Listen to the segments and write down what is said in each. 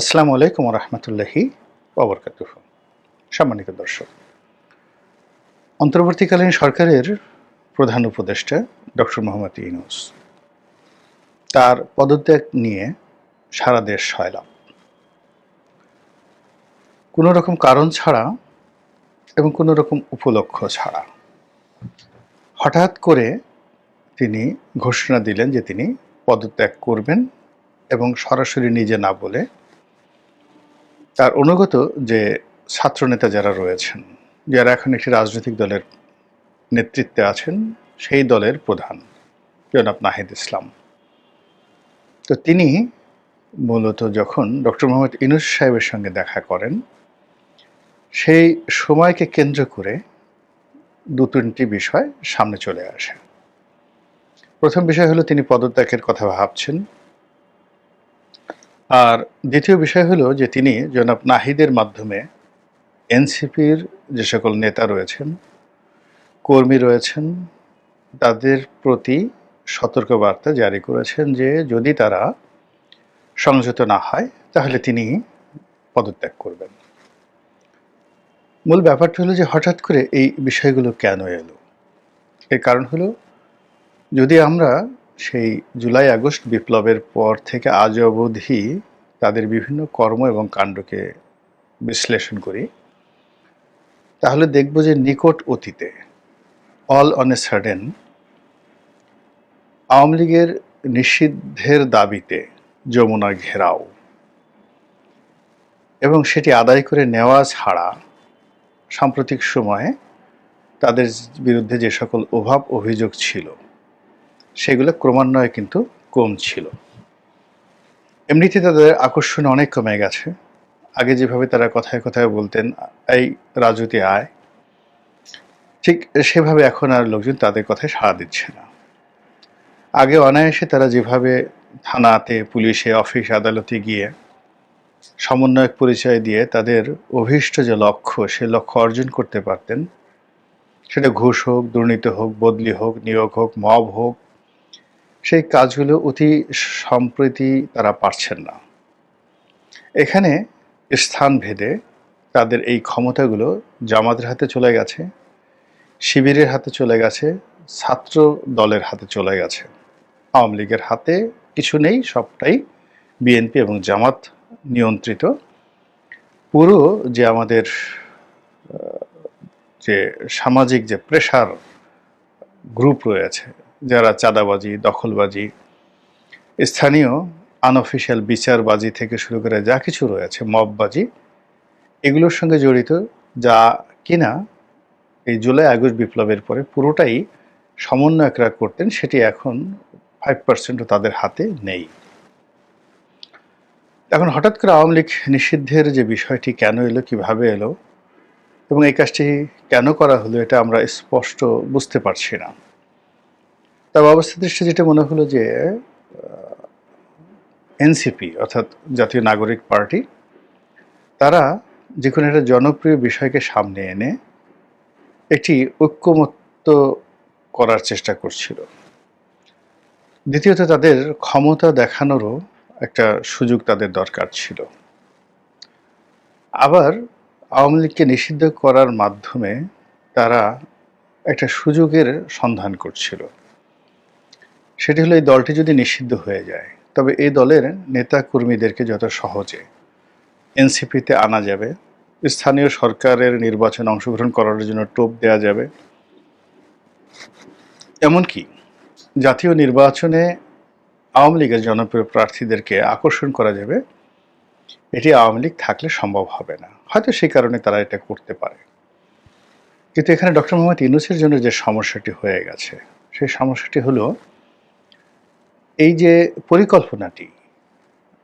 আসসালামু আলাইকুম রহমতুল্লাহি ওবরকাতুহ। সম্মানিত দর্শক, অন্তর্বর্তীকালীন সরকারের প্রধান উপদেষ্টা ডক্টর মোহাম্মদ ইউনুস তার পদত্যাগ নিয়ে সারা দেশ সয়লাভ কোনো রকম কারণ ছাড়া এবং কোনো রকম উপলক্ষ ছাড়া হঠাৎ করে তিনি ঘোষণা দিলেন যে তিনি পদত্যাগ করবেন এবং সরাসরি নিজে না বলে তার অনুগত যে ছাত্রনেতা যারা রয়েছেন, যারা এখন একটি রাজনৈতিক দলের নেতৃত্বে আছেন, সেই দলের প্রধান জনাব নাহিদ ইসলাম। তো তিনি মূলত যখন ডক্টর মোহাম্মদ ইনুস সাহেবের সঙ্গে দেখা করেন, সেই সময়কে কেন্দ্র করে দু তিনটি বিষয় সামনে চলে আসে। প্রথম বিষয় হলো তিনি পদত্যাগের কথা ভাবছেন। আর দ্বিতীয় বিষয় হলো যে তিনি জনাব নাহিদের মাধ্যমে এনসিপির যে সকল নেতা রয়েছেন, কর্মী রয়েছেন, তাদের প্রতি সতর্কবার্তা জারি করেছেন যে যদি তারা সংযত না হয়, তাহলে তিনি পদত্যাগ করবেন। মূল ব্যাপারটা হলো যে হঠাৎ করে এই বিষয়গুলো কেন এলো? এর কারণ হলো, যদি আমরা সেই জুলাই আগস্ট বিপ্লবের পর থেকে আজ অবধি তাদের বিভিন্ন কর্ম এবং কাণ্ডকে বিশ্লেষণ করি। তাহলে দেখব যে নিকট অতীতে all on a sudden Awami লীগের নিষিদ্ধের দাবিতে যমুনা ঘেরাও এবং সেটি আদায় করে নেওয়া ছাড়া সাম্প্রতিক সময়ে তাদের বিরুদ্ধে যে সকল অভাব অভিযোগ ছিল, সেগুলো ক্রমান্বয়ে কিন্তু কম ছিল। এমনিতে তাদের আকর্ষণ অনেক কমে গেছে। আগে যেভাবে তারা কথায় কথায় বলতেন, এই রাজুতে আয়। ঠিক সেভাবে এখন আর লোকজন তাদের কথায় সাড়া দিচ্ছে না। আগে অনায়াসে তারা যেভাবে থানাতে, পুলিশে, অফিস আদালতে গিয়ে সমন্বয়ক পরিচয় দিয়ে তাদের অভীষ্ট যে লক্ষ্য, সে লক্ষ্য অর্জন করতে পারতেন, সেটা ঘুষ হোক, দুর্নীতি হোক, বদলি হোক, নিয়োগ হোক, মব হোক সেই কাজগুলো অতি সম্প্রতি তারা পারছেন না। এখানে স্থান ভেদে তাদের এই ক্ষমতাগুলো জামাতের হাতে চলে গেছে, শিবিরের হাতে চলে গেছে, ছাত্র দলের হাতে চলে গেছে। আওয়ামী লীগের হাতে কিছু নেই, সবটাই বিএনপি এবং জামাত নিয়ন্ত্রিত। পুরো যে আমাদের যে সামাজিক যে প্রেশার গ্রুপ রয়েছে যারা চাঁদাবাজি, দখলবাজি, স্থানীয় আনঅফিসিয়াল বিচারবাজি থেকে শুরু করে যা কিছু রয়েছে, মববাজি, এগুলোর সঙ্গে জড়িত যা কিনা এই জুলাই, আগস্ট বিপ্লবের পরে পুরোটাই সমন্বয়করা করতেন, সেটি এখন ফাইভ পার্সেন্টও তাদের হাতে নেই। এখন হঠাৎ করে আওয়ামী লীগ নিষিদ্ধের যে বিষয়টি কেন এলো, কীভাবে এলো এবং এই কাজটি কেন করা হলো, এটা আমরা স্পষ্ট বুঝতে পারছি না। তবে অবস্থা দৃষ্টি যেটা মনে হলো যে এনসিপি, অর্থাৎ জাতীয় নাগরিক পার্টি, তারা যে কোনো একটা জনপ্রিয় বিষয়কে সামনে এনে একটি ঐক্যমত্য করার চেষ্টা করছিল। দ্বিতীয়ত তাদের ক্ষমতা দেখানোরও একটা সুযোগ তাদের দরকার ছিল। আবার আওয়ামী লীগকে নিষিদ্ধ করার মাধ্যমে তারা একটা সুযোগের সন্ধান করছিল। সেটি হলো এই দলটি যদি নিষিদ্ধ হয়ে যায়, তবে এই দলের নেতা কর্মীদেরকে যত সহজে এনসিপিতে আনা যাবে, স্থানীয় সরকারের নির্বাচনে অংশগ্রহণ করার জন্য টোপ দেওয়া যাবে। এমনকি জাতীয় নির্বাচনে আওয়ামী লীগের জনপ্রিয় প্রার্থীদেরকে আকর্ষণ করা যাবে, এটি আওয়ামী লীগ থাকলে সম্ভব হবে না। হয়তো সেই কারণে তারা এটা করতে পারে। কিন্তু এখানে ডক্টর মোহাম্মদ ইউনুসের জন্য যে সমস্যাটি হয়ে গেছে, সেই সমস্যাটি হলো এই যে পরিকল্পনাটি,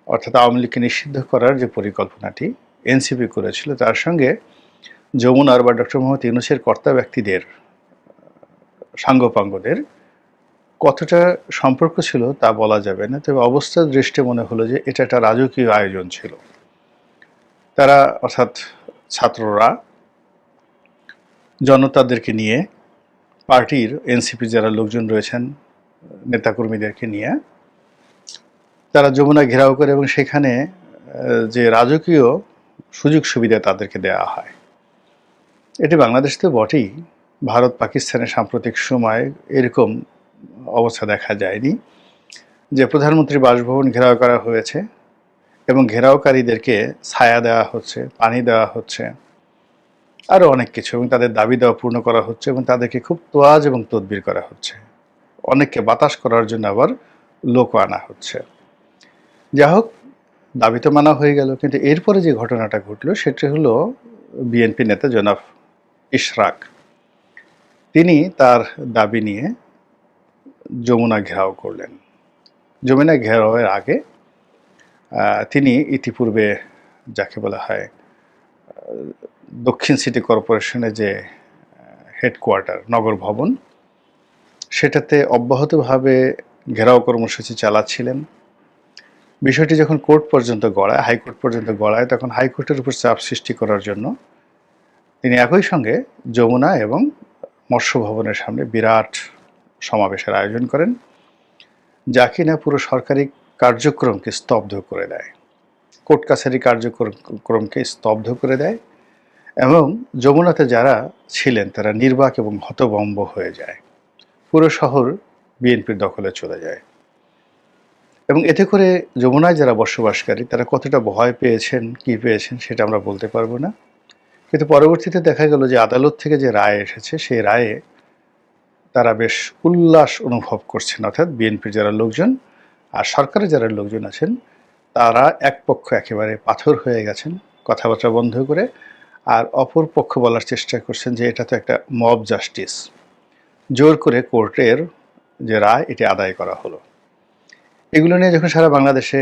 অর্থাৎ আওয়ামী লীগকে নিষিদ্ধ করার যে পরিকল্পনাটি এনসিপি করেছিল, তার সঙ্গে যমুনার বা ডক্টর মোহাম্মদ ইউনুসের কর্তা ব্যক্তিদের, সাঙ্গপাঙ্গদের কতটা সম্পর্ক ছিল তা বলা যাবে না। তবে অবস্থার দৃষ্টি মনে হলো যে এটা একটা রাজকীয় আয়োজন ছিল। তারা, অর্থাৎ ছাত্ররা, জনতাদেরকে নিয়ে পার্টির এনসিপি যারা লোকজন রয়েছেন নেতাকর্মীদেরকে নিয়ে তারা যমুনা ঘেরাও করে এবং সেখানে যে রাজকীয় সুযোগ সুবিধা তাদেরকে দেওয়া হয়। এটি বাংলাদেশ তো বটেই। ভারত, পাকিস্তানের সাম্প্রতিক সময় এরকম অবস্থা দেখা যায়নি যে প্রধানমন্ত্রী বাসভবন ঘেরাও করা হয়েছে এবং ঘেরাওকারীদেরকে ছায়া দেওয়া হচ্ছে, পানি দেওয়া হচ্ছে, আরও অনেক কিছু এবং তাদের দাবি দেওয়া পূর্ণ করা হচ্ছে এবং তাদেরকে খুব তোয়াজ এবং তদবির করা হচ্ছে। অনেককে বাতাস করার জন্য আবার লোকও আনা হচ্ছে। যা হোক, দাবি তো মানা হয়ে গেল, কিন্তু এরপরে যে ঘটনাটা ঘটলো, সেটি হলো বিএনপি নেতা জনাব ইশরাক। তিনি তার দাবি নিয়ে যমুনা ঘেরাও করলেন। যমুনা ঘেরাওয়ের আগে তিনি ইতিপূর্বে যাকে বলা হয় দক্ষিণ সিটি কর্পোরেশনের যে হেডকোয়ার্টার, নগর ভবন সেটাতে অব্যাহতভাবে ঘেরাও কর্মসূচি চালাচ্ছিলেন। বিষয়টি যখন কোর্ট পর্যন্ত গড়ায়, হাইকোর্ট পর্যন্ত গড়ায়, তখন হাইকোর্টের উপর চাপ সৃষ্টি করার জন্য তিনি একই সঙ্গে যমুনা এবং মৎস্য ভবনের সামনে বিরাট সমাবেশের আয়োজন করেন, যা কিনা পুরো সরকারি কার্যক্রমকে স্তব্ধ করে দেয়। কোর্ট কাছারি কার্যক্রমকে স্তব্ধ করে দেয় এবং যমুনাতে যারা ছিলেন, তারা নির্বাক এবং হতবম্ব হয়ে যায়। পুরো শহর বিএনপির দখলে চলে যায়। এবং এতে করে যমুনায় যারা বসবাসকারী, তারা কতটা ভয় পেয়েছেন, কি পেয়েছেন সেটা আমরা বলতে পারব না। কিন্তু পরবর্তীতে দেখা গেল যে আদালত থেকে যে রায় এসেছে, সেই রায়ে তারা বেশ উল্লাস অনুভব করছেন। অর্থাৎ বিএনপির যারা লোকজন আর সরকারের যারা লোকজন আছেন, তারা এক পক্ষ একেবারে পাথর হয়ে গেছেন, কথাবার্তা বন্ধ করে, আর অপর পক্ষ বলার চেষ্টা করছেন যে এটা তো একটা মব জাস্টিস। জোর করে কোর্টের যে রায়, এটি আদায় করা হলো। এগুলো নিয়ে যখন সারা বাংলাদেশে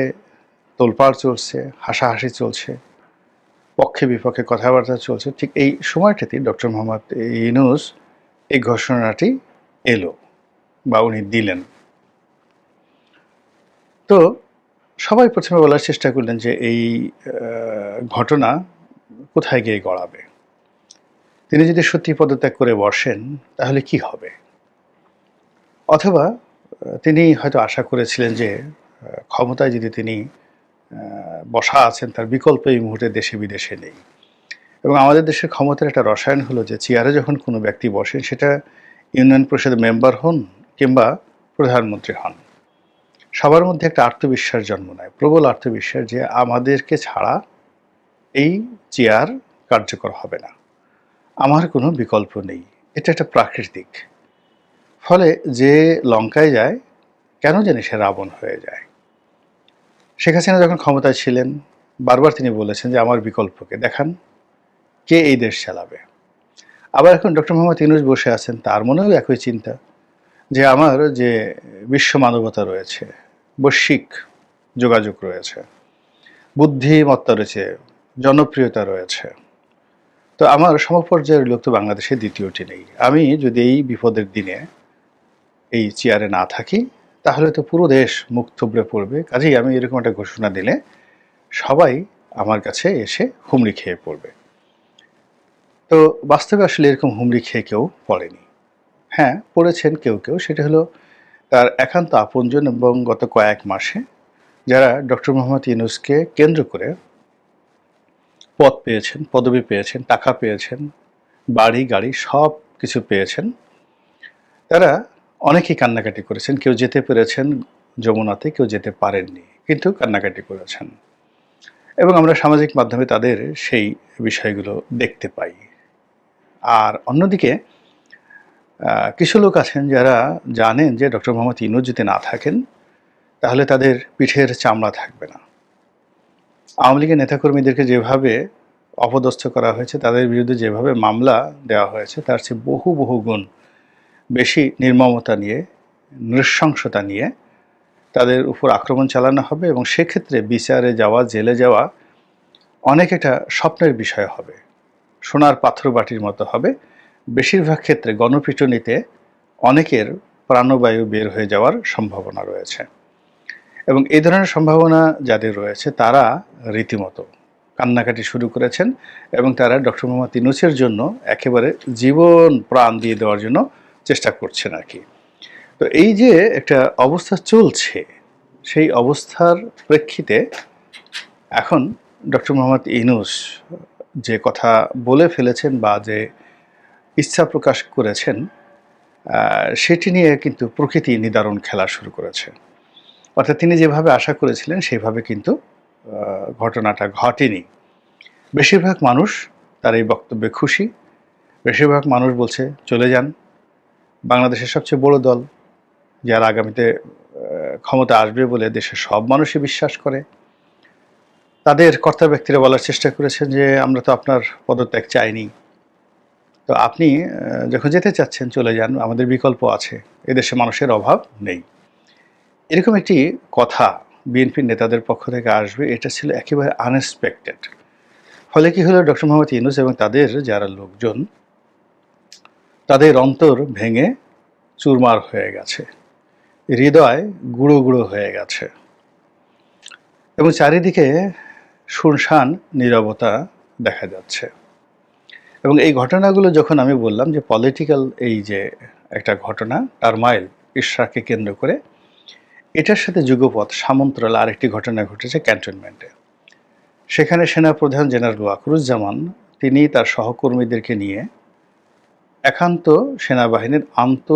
তোলপাড় চলছে, হাসাহাসি চলছে, পক্ষে বিপক্ষে কথাবার্তা চলছে, ঠিক এই সময়টাতেই ডক্টর মোহাম্মদ ইউনুস এই ঘোষণাটি এলো বা উনি দিলেন। তো সবাই প্রথমে বলার চেষ্টা করলেন যে এই ঘটনা কোথায় গিয়ে গড়াবে? তিনি যদি সত্যি পদত্যাগ করে বসেন, তাহলে কি হবে? অথবা তিনি হয়তো আশা করেছিলেন যে ক্ষমতায় যদি তিনি বসা আছেন, তার বিকল্প এই মুহূর্তে দেশে বিদেশে নেই। এবং আমাদের দেশের ক্ষমতার একটা রসায়ন হলো যে, চেয়ারে যখন কোনো ব্যক্তি বসেন, সেটা ইউনিয়ন পরিষদের মেম্বার হন কিংবা প্রধানমন্ত্রী হন। সবার মধ্যে একটা আত্মবিশ্বাস জন্ম নেয়, প্রবল আত্মবিশ্বাস যে, আমাদেরকে ছাড়া এই চেয়ার কার্যকর হবে না। আমার কোনো বিকল্প নেই। এটা একটা প্রাকৃতিক। ফলে যে লঙ্কায় যায়, কেন জানি সে রাবণ হয়ে যায়। শেখ হাসিনা যখন ক্ষমতায় ছিলেন, বারবার তিনি বলেছেন যে, আমার বিকল্পকে দেখান, কে এই দেশ চালাবে? আবার এখন ডক্টর মোহাম্মদ ইউনুস বসে আছেন, তার মনেও একই চিন্তা যে, আমার যে বিশ্ব মানবতা রয়েছে, বৈশ্বিক যোগাযোগ রয়েছে, বুদ্ধিমত্তা রয়েছে, জনপ্রিয়তা রয়েছে তো আমার সমপর্যায়ের লোক তো বাংলাদেশে দ্বিতীয়টি নেই। আমি যদি এই বিপদের দিনে এই চেয়ারে না থাকি, তাহলে তো পুরো দেশ মুখ থুবড়ে পড়বে। কাজেই আমি এরকম একটা ঘোষণা দিলে সবাই আমার কাছে এসে হুমড়ি খেয়ে পড়বে। তো বাস্তবে আসলে এরকম হুমড়ি খেয়ে কেউ পড়েনি। হ্যাঁ পড়েছেন কেউ কেউ। সেটা হলো তার একান্ত আপনজন এবং গত কয়েক মাসে যারা ডক্টর মোহাম্মদ ইউনুসকে কেন্দ্র করে পদ পেয়েছেন, পদবি পেয়েছেন, টাকা পেয়েছেন, বাড়ি, গাড়ি সব কিছু পেয়েছেন। তারা অনেকেই কান্নাকাটি করেছেন। কেউ যেতে পেরেছেন যমুনাতে, কেউ যেতে পারেননি, কিন্তু কান্নাকাটি করেছেন। এবং আমরা সামাজিক মাধ্যমে তাদের সেই বিষয়গুলো দেখতে পাই। আর অন্যদিকে কিছু লোক আছেন যারা জানেন যে ডক্টর মোহাম্মদ ইনুজ যদি না থাকেন, তাহলে তাদের পিঠের চামড়া থাকবে না। আওয়ামী লীগের নেতাকর্মীদেরকে যেভাবে অপদস্থ করা হয়েছে, তাদের বিরুদ্ধে যেভাবে মামলা দেওয়া হয়েছে, তার চেয়ে বহু বহু গুণ বেশি নির্মমতা নিয়ে, নৃশংসতা নিয়ে তাদের উপর আক্রমণ চালানো হবে এবং সেক্ষেত্রে বিচারে যাওয়া, জেলে যাওয়া অনেক এটা স্বপ্নের বিষয় হবে। সোনার পাথর বাটির মতো হবে। বেশিরভাগ ক্ষেত্রে গণপিটুনিতে অনেকের প্রাণবায়ু বের হয়ে যাওয়ার সম্ভাবনা রয়েছে। এবং এই ধরনের সম্ভাবনা যাদের রয়েছে, তারা রীতিমতো কান্নাকাটি শুরু করেছেন এবং তারা ডক্টর মোহাম্মদ ইনুসের জন্য একেবারে জীবন প্রাণ দিয়ে দেওয়ার জন্য চেষ্টা করছেন আর কি। তো এই যে একটা অবস্থা চলছে, সেই অবস্থার প্রেক্ষিতে এখন ডক্টর মোহাম্মদ ইনুস যে কথা বলে ফেলেছেন বা যে ইচ্ছা প্রকাশ করেছেন সেটি নিয়ে কিন্তু প্রকৃতি নিদারণ খেলা শুরু করেছে। অর্থাৎ তিনি যেভাবে আশা করেছিলেন, সেইভাবে কিন্তু ঘটনাটা ঘটেনি। বেশিরভাগ মানুষ তার এই বক্তব্যে খুশি। বেশিরভাগ মানুষ বলছে, চলে যান। বাংলাদেশের সবচেয়ে বড় দল, যারা আগামীতে ক্ষমতা আসবে বলে দেশের সব মানুষই বিশ্বাস করে। তাদের কর্তা ব্যক্তিরা বলার চেষ্টা করেছেন যে, আমরা তো আপনার পদত্যাগ চাইনি। তো আপনি যখন যেতে চাচ্ছেন, চলে যান। আমাদের বিকল্প আছে। এদেশে মানুষের অভাব নেই। এরকম একটি কথা বিএনপির নেতাদের পক্ষ থেকে আসবে, এটা ছিল একেবারে আনএক্সপেক্টেড ফলে কি হলো? ডক্টর মোহাম্মদ ইউনুস এবং তাদের যারা লোকজন, তাদের অন্তর ভেঙে চুরমার হয়ে গেছে। হৃদয় গুঁড়ো গুঁড়ো হয়ে গেছে। এবং চারিদিকে শুনশান, নীরবতা দেখা যাচ্ছে। এবং এই ঘটনাগুলো যখন আমি বললাম যে পলিটিক্যাল এই যে একটা ঘটনা টারমাইল ইশরাকে কেন্দ্র করে এটার সাথে যুগপথ সামন্তরাল আরেকটি ঘটনা ঘটেছে ক্যান্টনমেন্টে। সেখানে সেনাপ্রধান জেনারেল ওয়াকরুজ্জামান, তিনি তার সহকর্মীদেরকে নিয়ে একান্ত সেনাবাহিনীর আন্ত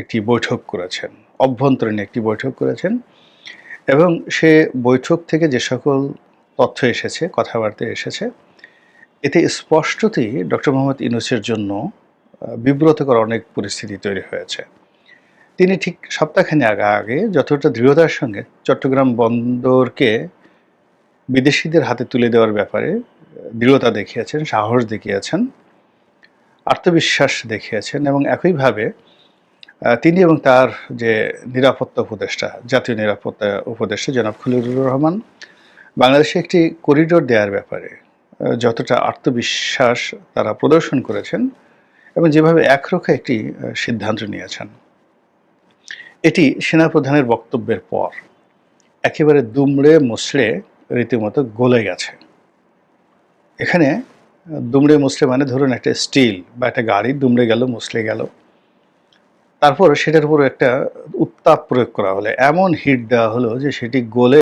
একটি বৈঠক করেছেন, অভ্যন্তরীণ একটি বৈঠক করেছেন এবং সে বৈঠক থেকে যে সকল তথ্য এসেছে, কথাবার্তা এসেছে, এতে স্পষ্টতই ডক্টর মোহাম্মদ ইউনুসের জন্য বিব্রতকর অনেক পরিস্থিতি তৈরি হয়েছে। তিনি ঠিক সপ্তাহখানি আগে আগে যতটা দৃঢ়তার সঙ্গে চট্টগ্রাম বন্দরকে বিদেশিদের হাতে তুলে দেওয়ার ব্যাপারে দৃঢ়তা দেখিয়েছেন, সাহস দেখিয়েছেন, আত্মবিশ্বাস দেখিয়েছেন এবং একইভাবে তিনি এবং তার যে নিরাপত্তা উপদেষ্টা, জাতীয় নিরাপত্তা উপদেষ্টা জনাব খলিলুর রহমান, বাংলাদেশে একটি করিডোর দেওয়ার ব্যাপারে যতটা আত্মবিশ্বাস তারা প্রদর্শন করেছেন এবং যেভাবে একরোখা একটি সিদ্ধান্ত নিয়েছেন। এটি সেনাপ্রধানের বক্তব্যের পর। একেবারে দুমড়ে মুসড়ে রীতিমতো গলে গেছে। এখানে দুমড়ে মুসড়ে মানে ধরুন একটা স্টিল বা একটা গাড়ি দুমড়ে গেল মুসলে গেল। তারপর সেটার উপর একটা উত্তাপ প্রয়োগ করা হলো। এমন হিট দেওয়া হলো যে সেটি গলে